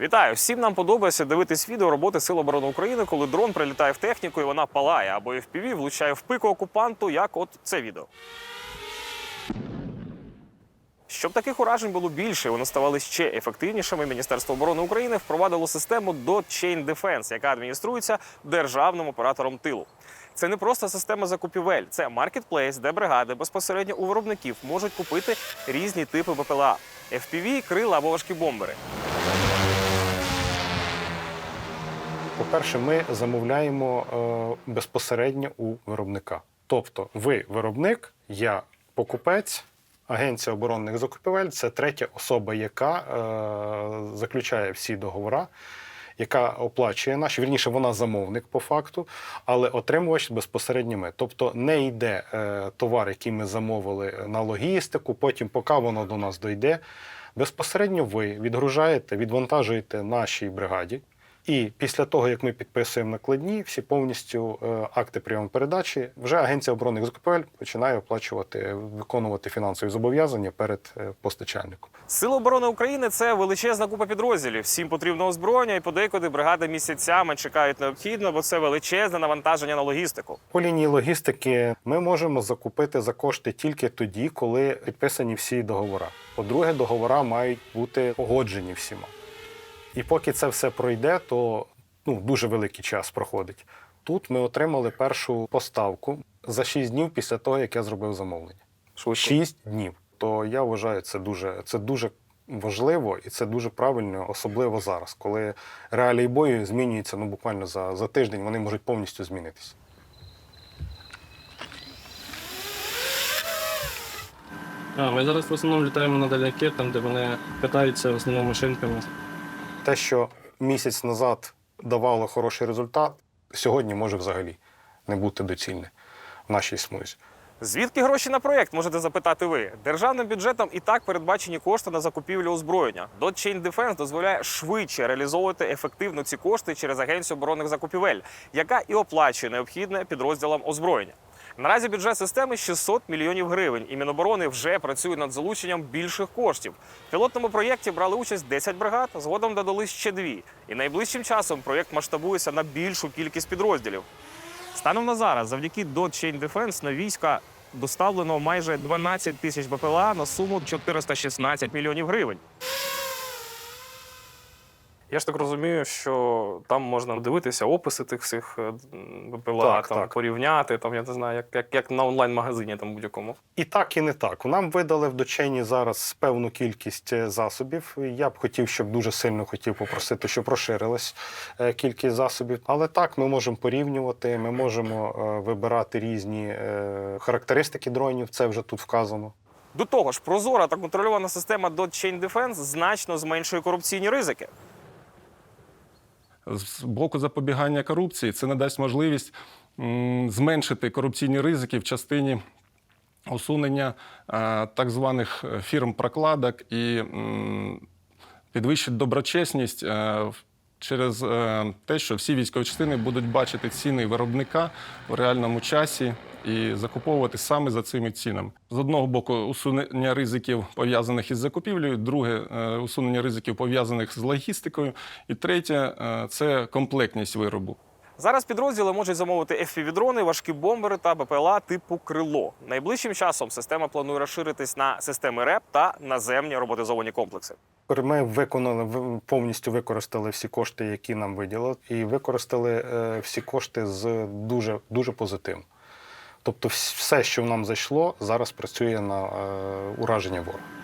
Вітаю! Всім нам подобається дивитись відео роботи Сил оборони України, коли дрон прилітає в техніку і вона палає, або FPV влучає в пику окупанту, як от це відео. Щоб таких уражень було більше, вони ставали ще ефективнішими. Міністерство оборони України впровадило систему Dot Chain Defense, яка адмініструється державним оператором тилу. Це не просто система закупівель, це маркетплейс, де бригади безпосередньо у виробників можуть купити різні типи БПЛА – FPV, крила або важкі бомбери. По-перше, ми замовляємо е, безпосередньо у виробника. Тобто, ви виробник, я покупець, агенція оборонних закупівель це третя особа, яка е, заключає всі договори, яка оплачує наші. Вірніше, вона замовник по факту, але отримувач безпосередньо ми. Тобто не йде е, товар, який ми замовили на логістику, потім, поки воно до нас дойде. Безпосередньо ви відгружаєте, відвантажуєте нашій бригаді. І після того, як ми підписуємо накладні, всі повністю е, акти прийому передачі, вже агенція оборонних закупівель починає оплачувати, виконувати фінансові зобов'язання перед е, постачальником. Сили оборони України це величезна купа підрозділів. Всім потрібно озброєння, і подекуди бригади місяцями чекають необхідно, бо це величезне навантаження на логістику. По лінії логістики ми можемо закупити за кошти тільки тоді, коли підписані всі договори. По-друге, договори мають бути погоджені всіма. І поки це все пройде, то ну, дуже великий час проходить. Тут ми отримали першу поставку за 6 днів після того, як я зробив замовлення. 6 днів. То я вважаю, це дуже, це дуже важливо і це дуже правильно, особливо зараз, коли реалії бою змінюються ну, буквально за, за тиждень, вони можуть повністю змінитися. А, ми зараз в основному літаємо на даляки, там, де вони катаються в основному машинками. Те, що місяць назад давало хороший результат, сьогодні може взагалі не бути доцільне в нашій смузі. Звідки гроші на проєкт, можете запитати ви? Державним бюджетом і так передбачені кошти на закупівлю озброєння. Dot Chain Defense дозволяє швидше реалізовувати ефективно ці кошти через агенцію оборонних закупівель, яка і оплачує необхідне підрозділам озброєння. Наразі бюджет системи 600 мільйонів гривень, і Міноборони вже працює над залученням більших коштів. В пілотному проєкті брали участь 10 бригад, згодом додали ще дві. І найближчим часом проєкт масштабується на більшу кількість підрозділів. Станом на зараз, завдяки Dot Chain Defense на війська доставлено майже 12 тисяч БПЛА на суму 416 мільйонів гривень. Я ж так розумію, що там можна дивитися описи тих всіх е, БПЛА, Так, там, так. порівняти, там, я не знаю, як, як, як на онлайн-магазині там будь-якому. І так, і не так. Нам видали в дочені зараз певну кількість е, засобів. Я б хотів, щоб дуже сильно хотів попросити, щоб розширилась е, кількість засобів. Але так, ми можемо порівнювати, ми можемо вибирати різні характеристики дронів. Це вже тут вказано. До того ж, прозора та контрольована система Dot Chain Defense значно зменшує корупційні ризики. З боку запобігання корупції. Це надасть можливість зменшити корупційні ризики в частині усунення е, так званих фірм прокладок і підвищить доброчесність е, в- через е, те, що всі військові частини будуть бачити ціни виробника в реальному часі і закуповувати саме за цими цінами. З одного боку, усунення ризиків пов'язаних із закупівлею, друге е, усунення ризиків пов'язаних з логістикою, і третє е, це комплектність виробу. Зараз підрозділи можуть замовити FPV-дрони, важкі бомбери та БПЛА типу крило. Найближчим часом система планує розширитись на системи РЕП та наземні роботизовані комплекси. Ми виконали повністю використали всі кошти, які нам виділили, і використали е, всі кошти з дуже дуже позитивно. Тобто, все, що нам зайшло, зараз працює на е, ураження ворога.